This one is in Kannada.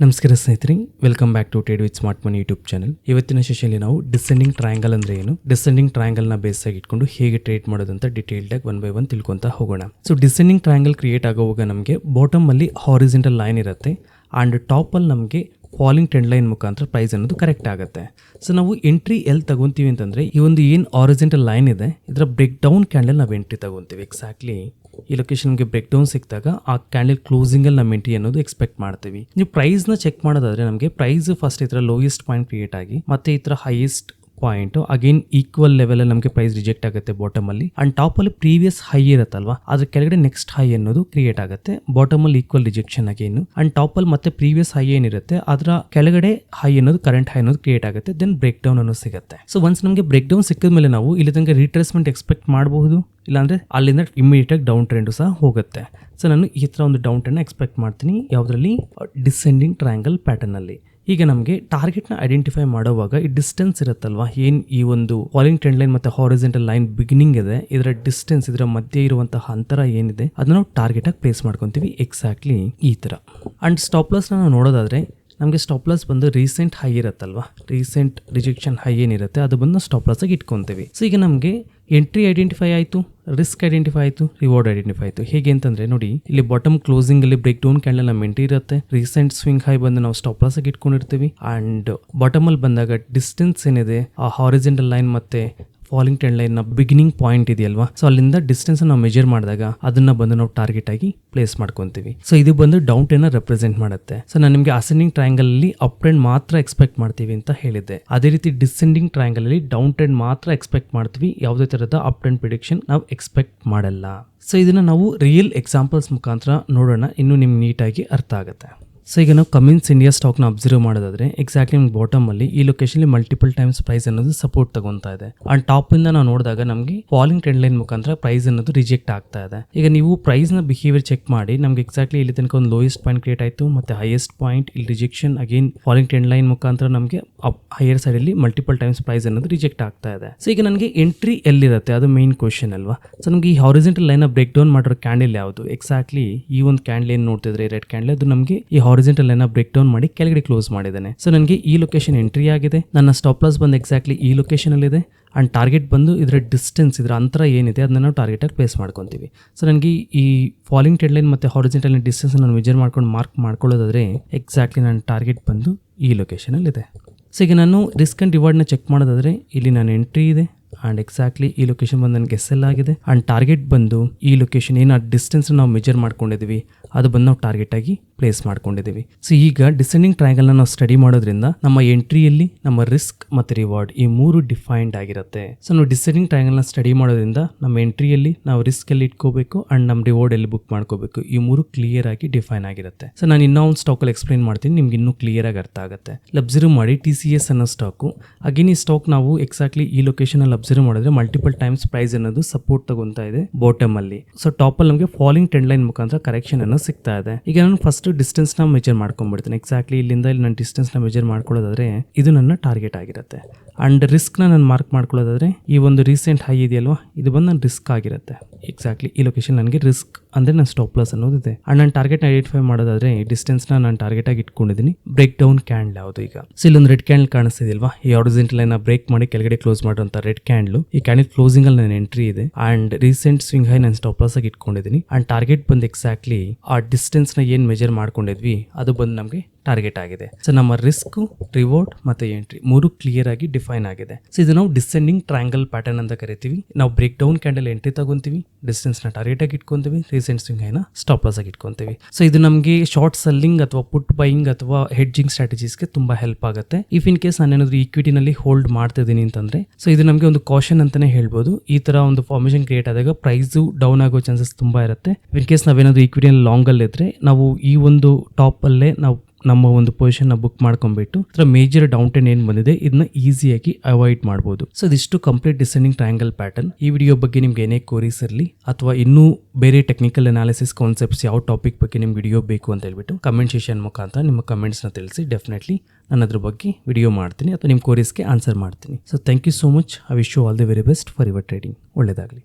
ನಮಸ್ಕಾರ ಸ್ನೇಹಿತರೆ welcome back to ಟೇಡ್ with smart money YouTube channel ಇವತ್ತಿನ ಸೆಷನ್ಲಿ ನಾವು ಡಿಸೆಂಡಿಂಗ್ ಟ್ರಯಾಂಗಲ್ ಅಂದ್ರೆ ಏನು? ಡಿಸೆಂಡಿಂಗ್ ಟ್ರಯಾಂಗಲ್ನ ಬೇಸ್ ಆಗಿ ಇಟ್ಕೊಂಡು ಹೇಗೆ ಟ್ರೇಡ್ ಮಾಡೋದಂತ ಅಂತ ಡೀಟೇಲ್ಡ್ ಆಗಿ ಒನ್ ಬೈ ಒನ್ ತಿಳ್ಕೊತಾ ಹೋಗೋಣ. ಸೊ ಡಿಸೆಂಡಿಂಗ್ ಟ್ರಯಾಂಗಲ್ ಕ್ರಿಯೇಟ್ ಆಗೋವಾಗ ನಮಗೆ ಬಾಟಮ್ ಅಲ್ಲಿ ಹಾರಿಜೆಂಟಲ್ ಲೈನ್ ಇರುತ್ತೆ ಆ್ಯಂಡ್ ಟಾಪಲ್ಲಿ ನಮಗೆ ಫಾಲಿಂಗ್ ಟ್ರೆಂಡ್ ಲೈನ್ ಮುಖಾಂತರ ಪ್ರೈಸ್ ಅನ್ನೋದು ಕರೆಕ್ಟ್ ಆಗುತ್ತೆ. ಸೊ ನಾವು ಎಂಟ್ರಿ ಎಲ್ಲಿ ತಗೊಂತೀವಿ ಅಂತಂದರೆ ಈ ಒಂದು ಏನು ಆರಿಜೆಂಟಲ್ ಲೈನ್ ಇದೆ, ಇದರ ಬ್ರೇಕ್ ಡೌನ್ ಕ್ಯಾಂಡಲ್ ನಾವು ಎಂಟ್ರಿ ತಗೊತೀವಿ. ಎಕ್ಸಾಕ್ಟ್ಲಿ ಈ ಲೊಕೇಶನ್ಗೆ ಬ್ರೇಕ್ ಡೌನ್ ಸಿಕ್ಕಿದಾಗ ಆ ಕ್ಯಾಂಡಲ್ ಕ್ಲೋಸಿಂಗಲ್ಲಿ ನಮ್ಮ ಎಂಟ್ರಿ ಅನ್ನೋದು ಎಕ್ಸ್ಪೆಕ್ಟ್ ಮಾಡ್ತೀವಿ. ನೀವು ಪ್ರೈಸ್ನ ಚೆಕ್ ಮಾಡೋದಾದ್ರೆ ನಮಗೆ ಪ್ರೈಸ್ ಫಸ್ಟ್ ಈ ಥರ ಲೋಯೆಸ್ಟ್ ಪಾಯಿಂಟ್ ಕ್ರಿಯೇಟ್ ಆಗಿ, ಮತ್ತೆ ಈ ಥರ highest point again equal level ಅಲ್ಲಿ ನಮಗೆ ಪ್ರೈಸ್ ರಿಜೆಕ್ಟ್ ಆಗುತ್ತೆ ಬಾಟಮ್ ಅಲ್ಲಿ. ಅಂಡ್ ಟಾಪ್ ಅಲ್ಲಿ ಪ್ರೀವಿಯಸ್ ಹೈ ಇರುತ್ತಲ್ವಾ? ಅದ್ರ ಕೆಳಗಡೆ ನೆಕ್ಸ್ಟ್ ಹೈ ಅನ್ನೋದು ಕ್ರಿಯೇಟ್ ಆಗುತ್ತೆ. ಬಾಟಮ್ ಅಲ್ಲಿ equal rejection again and top ಅಲ್ಲಿ ಮತ್ತೆ ಪ್ರೀವಿಯಸ್ ಹೈ ಏನಿರುತ್ತೆ, ಅದರ ಕೆಳಗಡೆ ಹೈ ಅನ್ನೋದು ಕರೆಂಟ್ ಹೈ ಅನ್ನೋದು ಕ್ರಿಯೇಟ್ ಆಗುತ್ತೆ. ದೆನ್ ಬ್ರೇಕ್ ಡೌನ್ ಅನ್ನೋದು ಸಿಗುತ್ತೆ. ಸೊ ಒನ್ಸ್ ನಮಗೆ ಬ್ರೇಕ್ ಡೌನ್ ಸಿಕ್ಕಿದ ಮೇಲೆ ನಾವು ಇಲ್ಲಿ ತನಕ ರಿಟ್ರೇಸ್ಮೆಂಟ್ ಎಕ್ಸ್ಪೆಕ್ಟ್ ಮಾಡಬಹುದು? ಇಲ್ಲಾಂದ್ರೆ ಅಲ್ಲಿಂದ ಇಮಿಡಿಯೇಟ್ ಆಗಿ ಡೌನ್ ಟ್ರೆಂಡು ಸಹ ಹೋಗುತ್ತೆ. ಸೊ ನಾನು ಈ ಥರ ಒಂದು ಡೌನ್ ಟ್ರೆಂಡ್ ಎಕ್ಸ್ಪೆಕ್ಟ್ ಮಾಡ್ತೀನಿ. ಯಾವುದರಲ್ಲಿ? ಡಿಸೆಂಡಿಂಗ್ ಟ್ರಯಾಂಗಲ್ ಪ್ಯಾಟರ್ನ್ ಅಲ್ಲಿ. ಈಗ ನಮಗೆ ಟಾರ್ಗೆಟ್ನ ಐಡೆಂಟಿಫೈ ಮಾಡುವಾಗ ಈ ಡಿಸ್ಟೆನ್ಸ್ ಇರುತ್ತಲ್ವಾ? ಏನು ಈ ಒಂದು ಫಾಲಿಂಗ್ ಟ್ರೆಂಡ್ ಲೈನ್ ಮತ್ತು ಹಾರಿಜೆಂಟಲ್ ಲೈನ್ ಬಿಗಿನಿಂಗ್ ಇದೆ, ಇದರ ಡಿಸ್ಟೆನ್ಸ್ ಇದರ ಮಧ್ಯೆ ಇರುವಂತಹ ಅಂತರ ಏನಿದೆ, ಅದನ್ನ ನಾವು ಟಾರ್ಗೆಟ್ ಆಗಿ ಪ್ಲೇಸ್ ಮಾಡ್ಕೊತೀವಿ. ಎಕ್ಸಾಕ್ಟ್ಲಿ ಈ ಥರ ಅಂಡ್ ಸ್ಟಾಪ್ ಲಾಸ್ ನಾವು ನೋಡೋದಾದ್ರೆ, ನಮಗೆ ಸ್ಟಾಪ್ ಲಾಸ್ ಬಂದು ರೀಸೆಂಟ್ ಹೈ ಇರುತ್ತಲ್ವಾ? ರೀಸೆಂಟ್ ರಿಜೆಕ್ಷನ್ ಹೈ ಏನಿರುತ್ತೆ, ಅದು ಬಂದು ಸ್ಟಾಪ್ ಲಾಸ್ ಆಗಿ ಇಟ್ಕೊತೀವಿ. ಸೊ ಈಗ ನಮಗೆ ಎಂಟ್ರಿ ಐಡೆಂಟಿಫೈ ಆಯಿತು ರಿಸ್ಕ್ ಐಡೆಂಟಿಫೈ ಆಯಿತು ರಿವಾರ್ಡ್ ಐಡೆಂಟಿಫೈ ಆಯಿತು. ಹೇಗೆ ಅಂತಂದ್ರೆ ನೋಡಿ, ಇಲ್ಲಿ ಬಾಟಮ್ ಕ್ಲೋಸಿಂಗ್ ಅಲ್ಲಿ ಬ್ರೇಕ್ ಡೌನ್ ಕ್ಯಾಂಡಲ್ ನಮ್ಮ ಎಂಟ್ರಿ ಇರುತ್ತೆ. ರೀಸೆಂಟ್ ಸ್ವಿಂಗ್ ಹೈ ಬಂದು ನಾವು ಸ್ಟಾಪ್ ಲಾಸ್ ಆಗಿ ಇಟ್ಕೊಂಡಿರ್ತೀವಿ. ಅಂಡ್ ಬಾಟಮ್ ಅಲ್ಲಿ ಬಂದಾಗ ಡಿಸ್ಟೆನ್ಸ್ ಏನಿದೆ, ಆ ಹಾರಿಜೆಂಟಲ್ ಲೈನ್ ಮತ್ತೆ ಫಾಲಿಂಗ್ ಟ್ರೆಂಡ್ ಲೈನ್ನ ಬಿಗಿನಿಂಗ್ ಪಾಯಿಂಟ್ ಇದೆಯಲ್ವಾ? ಸೊ ಅಲ್ಲಿಂದ ಡಿಸ್ಟೆನ್ಸ್ ನಾವು ಮೆಜರ್ ಮಾಡಿದಾಗ ಅದನ್ನ ಬಂದು ನಾವು ಟಾರ್ಗೆಟ್ ಆಗಿ ಪ್ಲೇಸ್ ಮಾಡ್ಕೊಂತೀವಿ. ಸೊ ಇದು ಬಂದು ಡೌನ್ ಟ್ರೆಂಡ್ ರೆಪ್ರೆಸೆಂಟ್ ಮಾಡುತ್ತೆ. ಸೊ ನಾನು ನಿಮಗೆ ಅಸೆಂಡಿಂಗ್ ಟ್ರಯಾಂಗಲ್ ಅಲ್ಲಿ ಅಪ್ ಟ್ರೆಂಡ್ ಮಾತ್ರ ಎಕ್ಸ್ಪೆಕ್ಟ್ ಮಾಡ್ತೀವಿ ಅಂತ ಹೇಳಿದ್ದೆ. ಅದೇ ರೀತಿ ಡಿಸೆಂಡಿಂಗ್ ಟ್ರಯಾಂಗಲ್ ಅಲ್ಲಿ ಡೌನ್ ಟ್ರೆಂಡ್ ಮಾತ್ರ ಎಕ್ಸ್ಪೆಕ್ಟ್ ಮಾಡ್ತೀವಿ. ಯಾವುದೇ ತರಹದ ಅಪ್ ಟ್ರೆಂಡ್ ಪ್ರಿಡಿಕ್ಷನ್ ನಾವು ಎಕ್ಸ್ಪೆಕ್ಟ್ ಮಾಡಲ್ಲ. ಸೊ ಇದನ್ನ ನಾವು ರಿಯಲ್ ಎಕ್ಸಾಂಪಲ್ಸ್ ಮುಖಾಂತರ ನೋಡೋಣ. ಇನ್ನು ನಿಮ್ಗೆ ನೀಟಾಗಿ ಅರ್ಥ ಆಗುತ್ತೆ. ಸೊ ಈಗ ನಾವು ಕಮಿನ್ಸ್ ಇಂಡಿಯಾ ಸ್ಟಾಕ್ನ ಅಬ್ಸರ್ವ್ ಮಾಡೋದಾದ್ರೆ ಎಕ್ಸಾಕ್ಟ್ಲಿ ನಿಮ್ಗೆ ಬಾಟಮ್ ಅಲ್ಲಿ ಈ ಲೊಕೇಶನ್ ಮಲ್ಟಿಪಲ್ ಟೈಮ್ಸ್ ಪ್ರೈಸ್ ಅನ್ನೋದು ಸಪೋರ್ಟ್ ತಗೊಂತಾ ಇದೆ. ಅಂಡ್ ಟಾಪ್ ಇಂದ ನಾವು ನೋಡಿದಾಗ ನಮಗೆ ಫಾಲಿಂಗ್ ಟ್ರೆಂಡ್ ಲೈನ್ ಮುಖಾಂತರ ಪ್ರೈಸ್ ಅನ್ನೋದು ರಿಜೆಕ್ಟ್ ಆಗ್ತಾ ಇದೆ. ಈಗ ನೀವು ಪ್ರೈಸ್ನ ಬಿಹೇವಿಯರ್ ಚೆಕ್ ಮಾಡಿ, ನಮ್ಗೆ ಎಕ್ಸಾಕ್ಟ್ಲಿ ಇಲ್ಲಿ ತನಕ ಒಂದು ಲೋಯೆಸ್ಟ್ ಪಾಯಿಂಟ್ ಕ್ರಿಯೇಟ್ ಆಯಿತು, ಮತ್ತೆ ಹೈಯೆಸ್ಟ್ ಪಾಯಿಂಟ್ ಇಲ್ಲಿ rejection again falling trend line ಮುಖಾಂತರ ನಮಗೆ ಹೈಯರ್ ಸೈಡ್ ಅಲ್ಲಿ ಮಲ್ಟಿಪಲ್ ಟೈಮ್ಸ್ ಪ್ರೈಸ್ ಅನ್ನೋದು ರಿಜೆಕ್ಟ್ ಆಗ್ತಾ ಇದೆ. ಸೊ ಈಗ ನನಗೆ ಎಂಟ್ರಿ ಎಲ್ಲಿರುತ್ತೆ, ಅದು ಮೇನ್ ಕ್ವಶನ್ ಅಲ್ವಾ? ಸೊ ನಮಗೆ ಈ ಹಾರಿಜೆಂಟಲ್ ಲೈನ್ ಬ್ರೇಕ್ ಡೌನ್ ಮಾಡಿರೋ ಕ್ಯಾಂಡಲ್ ಯಾವುದು? ಎಕ್ಸಾಕ್ಟ್ಲಿ ಈ ಒಂದು ಕ್ಯಾಂಡಲ್ ಏನು ನೋಡ್ತಿದ್ರೆ? ರೆಡ್ ಕ್ಯಾಂಡಲ್ ಅದು ನಮಗೆ ಈ ಹಾರಿಜೆಂಟಲ್ ಲೈನ್ ಬ್ರೇಕ್ ಡೌನ್ ಮಾಡಿ ಕೆಳಗಡೆ ಕ್ಲೋಸ್ ಮಾಡಿದ್ದೇನೆ. ಸೊ ನನಗೆ ಈ ಲೊಕೇಶನ್ ಎಂಟ್ರಿ ಆಗಿದೆ. ನನ್ನ ಸ್ಟಾಪ್ ಲಾಸ್ ಬಂದು ಎಕ್ಸಾಕ್ಟ್ಲಿ ಈ ಲೊಕೇಶನ್ ಅಲ್ಲಿ ಇದೆ ಅಂಡ್ ಟಾರ್ಗೆಟ್ ಬಂದು ಇದರ ಡಿಸ್ಟೆನ್ಸ್ ಇದರ ಅಂತರ ಏನಿದೆ ಅದನ್ನ ನಾವು ಟಾರ್ಗೆಟ್ ಆಗಿ ಪ್ಲೇಸ್ ಮಾಡ್ಕೊತೀವಿ. ಸೊ ನನಗೆ ಈ ಫಾಲಿಂಗ್ ಟ್ರೆಡ್ ಲೈನ್ ಮತ್ತೆ ಹಾರಿಜೆಂಟಲ್ ಡಿಸ್ಟೆನ್ಸ್ ನಾನು ಮೆಜರ್ ಮಾಡ್ಕೊಂಡು ಮಾರ್ಕ್ ಮಾಡ್ಕೊಳ್ಳೋದಾದ್ರೆ ಎಕ್ಸಾಕ್ಟ್ಲಿ ನನ್ನ ಟಾರ್ಗೆಟ್ ಬಂದು ಈ ಲೊಕೇಶನಲ್ಲಿ ಇದೆ ಸೊ ಈಗ ನಾನು ರಿಸ್ಕ್ ಆ್ಯಂಡ್ ರಿವಾರ್ಡ್ನ ಚೆಕ್ ಮಾಡೋದಾದ್ರೆ, ಇಲ್ಲಿ ನಾನು ಎಂಟ್ರಿ ಇದೆ. ಆ್ಯಂಡ್ ಎಕ್ಸಾಕ್ಟ್ಲಿ ಈ ಲೊಕೇಶನ್ ಬಂದು ನನಗೆ ಎಸ್ ಎಲ್ ಆಗಿದೆ. ಆ್ಯಂಡ್ ಟಾರ್ಗೆಟ್ ಬಂದು ಈ ಲೊಕೇಶನ್ ಏನು ಆ ಡಿಸ್ಟೆನ್ಸ್ ನಾವು ಮೆಜರ್ ಮಾಡ್ಕೊಂಡಿದ್ದೀವಿ ಅದು ಬಂದು ನಾವು ಟಾರ್ಗೆಟ್ ಆಗಿ ಪ್ಲೇಸ್ ಮಾಡ್ಕೊಂಡಿದ್ದೀವಿ ಸೊ ಈಗ ಡಿಸೆಂಡಿಂಗ್ ಟ್ರಯಾಂಗಲ್ನ ನಾವು ಸ್ಟಡಿ ಮಾಡೋದ್ರಿಂದ ನಮ್ಮ ಎಂಟ್ರಿಯಲ್ಲಿ ನಮ್ಮ ರಿಸ್ಕ್ ಮತ್ತು ರಿವಾರ್ಡ್ ಈ ಮೂರು ಡಿಫೈನ್ಡ್ ಆಗಿರುತ್ತೆ. ಸೊ ನಾವು ಡಿಸೆಂಡಿಂಗ್ ಟ್ರಯಾಂಗಲ್ನ ಸ್ಟಡಿ ಮಾಡೋದ್ರಿಂದ ನಮ್ಮ ಎಂಟ್ರಿಯಲ್ಲಿ ನಾವು ರಿಸ್ಕ್ ಎಲ್ಲಿ ಇಟ್ಕೋಬೇಕು ಆ್ಯಂಡ್ ನಮ್ಮ ರಿವಾರ್ಡ್ ಎಲ್ಲಿ ಬುಕ್ ಮಾಡ್ಕೋಬೇಕು ಈ ಮೂರು ಕ್ಲಿಯರ್ ಆಗಿ ಡಿಫೈನ್ ಆಗಿರುತ್ತೆ. ಸೊ ನಾನು ಇನ್ನೂ ಒಂದು ಸ್ಟಾಕಲ್ಲಿ ಎಕ್ಸ್ಪ್ಲೈನ್ ಮಾಡ್ತೀನಿ, ನಿಮ್ಗೆ ಇನ್ನೂ ಕ್ಲಿಯರ್ ಆಗಿ ಅರ್ಥ ಆಗುತ್ತೆ. ಲಬ್ಸರ್ವ್ ಮಾಡಿ ಟಿ ಸಿ ಎಸ್ ಅನ್ನೋ ಸ್ಟಾಕು ಅಗೇನ್ ಈ ಸ್ಟಾಕ್ ನಾವು ಎಕ್ಸಾಕ್ಟ್ಲಿ ಈ ಲೊಕೇಶನ್ ಅಲ್ಲಿ ಅಬ್ಸರ್ವ್ ಮಾಡಿದ್ರೆ ಮಲ್ಟಿಪಲ್ ಟೈಮ್ಸ್ ಪ್ರೈಸ್ ಅನ್ನೋದು ಸಪೋರ್ಟ್ ತಗೊಂತಾ ಇದೆ ಬಾಟಮ್ ಅಲ್ಲಿ. ಸೊ ಟಾಪ್ ಅಲ್ಲಿ ನಮಗೆ ಫಾಲಿಂಗ್ ಟ್ರೆಂಡ್ ಲೈನ್ ಮುಖಾಂತರ ಕರೆಕ್ಷನ್ ಅನ್ನು ಸಿಗ್ತಾ ಇದೆ. ಈಗ ನಾನು ಫಸ್ಟ್ ಡಿಸ್ಟೆನ್ಸ್ನ ಮೆಜರ್ ಮಾಡ್ಕೊಂಡ್ಬಿಡ್ತೀನಿ. ಎಕ್ಸಾಕ್ಟ್ಲಿ ಇಲ್ಲಿಂದ ಇಲ್ಲಿ ನಾನು ಡಿಸ್ಟೆನ್ಸ್ನ ಮೆಜರ್ ಮಾಡ್ಕೊಳ್ಳೋದಾದ್ರೆ ಇದು ನನ್ನ ಟಾರ್ಗೆಟ್ ಆಗಿರುತ್ತೆ. ಅಂಡ್ ರಿಸ್ಕ್ನ ನಾನು ಮಾರ್ಕ್ ಮಾಡ್ಕೊಳ್ಳೋದಾದ್ರೆ ಈ ಒಂದು ರೀಸೆಂಟ್ ಹೈ ಇದೆಯಲ್ವಾ? ಇದು ಬಂದು ನನ್ನ ರಿಸ್ಕ್ ಆಗಿರುತ್ತೆ. ಎಕ್ಸಾಕ್ಟ್ಲಿ ಈ ಲೊಕೇಶನ್ ನನಗೆ ರಿಸ್ಕ್ ಅಂದ್ರೆ ನನ್ನ ಸ್ಟಾಪ್ ಲಾಸ್ ಅನ್ನೋದಿದೆ. ಅಂಡ್ ನಾನು ಟಾರ್ಗೆಟ್ ಐಡೆಂಟಿಫೈ ಮಾಡೋದಾದ್ರೆ ಈ ಡಿಸ್ಟೆನ್ಸ್ನ ನಾನು ಟಾರ್ಗೆಟ್ ಆಗಿ ಇಟ್ಕೊಂಡಿದ್ದೀನಿ ಬ್ರೇಕ್ ಡೌನ್ ಕ್ಯಾಂಡಲ್ ಯಾವುದು ಈಗ? ಸೊ ಇಲ್ಲೊಂದು ರೆಡ್ ಕ್ಯಾಂಡಲ್ ಕಾಣಿಸ್ತಿದಿಲ್ವಾ ಈ ಆರಿಜೆಂಟಲ್ ಲೈನ್ ಬ್ರೇಕ್ ಮಾಡಿ ಕೆಳಗಡೆ ಕ್ಲೋಸ್ ಮಾಡುವಂತ ರೆಡ್ ಕ್ಯಾಂಡಲ್ ಈ ಕ್ಯಾಂಡಲ್ ಕ್ಲೋಸಿಂಗ್ ಅಲ್ಲಿ ನನ್ನ ಎಂಟ್ರಿ ಇದೆ. ಅಂಡ್ ರೀಸೆಂಟ್ ಸ್ವಿಂಗ್ ಹೈ ನಾನು ಸ್ಟಾಪ್ ಲಾಸ್ ಆಗಿ ಇಟ್ಕೊಂಡಿದ್ದೀನಿ ಅಂಡ್ ಟಾರ್ಗೆಟ್ ಬಂದು ಎಕ್ಸಾಕ್ಟ್ಲಿ ಆ ಡಿಸ್ಟೆನ್ಸ್ನ ಏನ್ ಮೆಜರ್ ಮಾಡ್ಕೊಂಡಿದ್ವಿ, ಅದು ಬಂದು ನಮಗೆ ಟಾರ್ಗೆಟ್ ಆಗಿದೆ. ಸೊ ನಮ್ಮ ರಿಸ್ಕ್ ರಿವಾರ್ಡ್ ಮತ್ತೆ ಎಂಟ್ರಿ ಮೂರು ಕ್ಲಿಯರ್ ಆಗಿ ಡಿಫೈನ್ ಆಗಿದೆ. ಸೊ ಇದು ನಾವು ಡಿಸೆಂಡಿಂಗ್ ಟ್ರಯಾಂಗಲ್ ಪ್ಯಾಟರ್ನ್ ಅಂತ ಕರಿತೀವಿ. ನಾವು ಬ್ರೇಕ್ ಡೌನ್ ಕ್ಯಾಂಡಲ್ ಎಂಟ್ರಿ ತಗೊಂತೀವಿ. ಡಿಸ್ಟೆನ್ಸ್ನ ಟಾರ್ಗೆಟ್ ಆಗಿ ಇಟ್ಕೊಂತೀವಿ ರೀಸೆಂಟ್ ಸ್ವಿಂಗ್ ಹೈನ ಸ್ಟಾಪ್ ಲಾಸ್ ಆಗಿ ಇಟ್ಕೊಂತೀವಿ. ಸೊ ಇದು ನಮಗೆ ಶಾರ್ಟ್ ಸೆಲ್ಲಿಂಗ್ ಅಥವಾ ಪುಟ್ ಬೈಯಿಂಗ್ ಅಥವಾ ಹೆಡ್ಜಿಂಗ್ ಸ್ಟ್ರಾಟಜೀಸ್ಗೆ ತುಂಬಾ ಹೆಲ್ಪ್ ಆಗುತ್ತೆ. ಇಫ್ ಇನ್ ಕೇಸ್ ನಾನು ಏನಾದ್ರು ಈಕ್ವಿಟಿನಲ್ಲಿ ಹೋಲ್ಡ್ ಮಾಡ್ತಿದ್ದೀನಿ ಅಂತಂದ್ರೆ ಸೊ ಇದು ನಮಗೆ ಒಂದು ಕಾಷನ್ ಅಂತಾನೆ ಹೇಳ್ಬೋದು. ಈ ತರ ಒಂದು ಫಾರ್ಮೇಷನ್ ಕ್ರಿಯೇಟ್ ಆದಾಗ ಪ್ರೈಸ್ ಡೌನ್ ಆಗೋ ಚಾನ್ಸಸ್ ತುಂಬಾ ಇರುತ್ತೆ. ಇನ್ ಕೇಸ್ ನಾವೇನಾದ್ರು ಈಕ್ವಿಟಿಯಲ್ಲಿ ಲಾಂಗ್ ಅಲ್ಲಿ ಇದ್ರೆ, ನಾವು ಈ ಒಂದು ಟಾಪ್ ಅಲ್ಲೇ ನಾವು ನಮ್ಮ ಒಂದು ಪೊಸಿಷನ್ ಬುಕ್ ಮಾಡ್ಕೊಂಡ್ಬಿಟ್ಟು ಅದರ ಮೇಜರ್ ಡೌನ್ ಟೆನ್ ಏನು ಬಂದಿದೆ ಇದನ್ನ ಈಸಿಯಾಗಿ ಅವಾಯ್ಡ್ ಮಾಡ್ಬೋದು. ಸೊ ಇದಿಷ್ಟು ಕಂಪ್ಲೀಟ್ ಡಿಸೆಂಡಿಂಗ್ ಟ್ರಯಾಂಗಲ್ ಪ್ಯಾಟರ್ನ್ ಈ ವಿಡಿಯೋ ಬಗ್ಗೆ ನಿಮ್ಗೆ ಏನೇ ಕೋರೀಸ್ ಇರಲಿ, ಅಥವಾ ಇನ್ನೂ ಬೇರೆ ಟೆಕ್ನಿಕಲ್ ಅನಾಲಿಸಿಸ್ ಕಾನ್ಸೆಪ್ಟ್ಸ್ ಯಾವ ಟಾಪಿಕ್ ಬಗ್ಗೆ ನಿಮ್ಗೆ ವಿಡಿಯೋ ಬೇಕು ಅಂತ ಹೇಳ್ಬಿಟ್ಟು ಕಮೆಂಟ್ ಸೆಷನ್ ಮುಖಾಂತರ ನಿಮ್ಮ ಕಮೆಂಟ್ಸ್ನ ತಿಳಿಸಿ ಡೆಫಿನೆಟ್ಲಿ ನಾನು ಅದ್ರ ಬಗ್ಗೆ ವಿಡಿಯೋ ಮಾಡ್ತೀನಿ, ಅಥವಾ ನಿಮ್ಮ ಕೋರೀಸ್ಗೆ ಆನ್ಸರ್ ಮಾಡ್ತೀನಿ. So thank you so much I wish you all the very best for your trading ಒಳ್ಳೆಯದಾಗಲಿ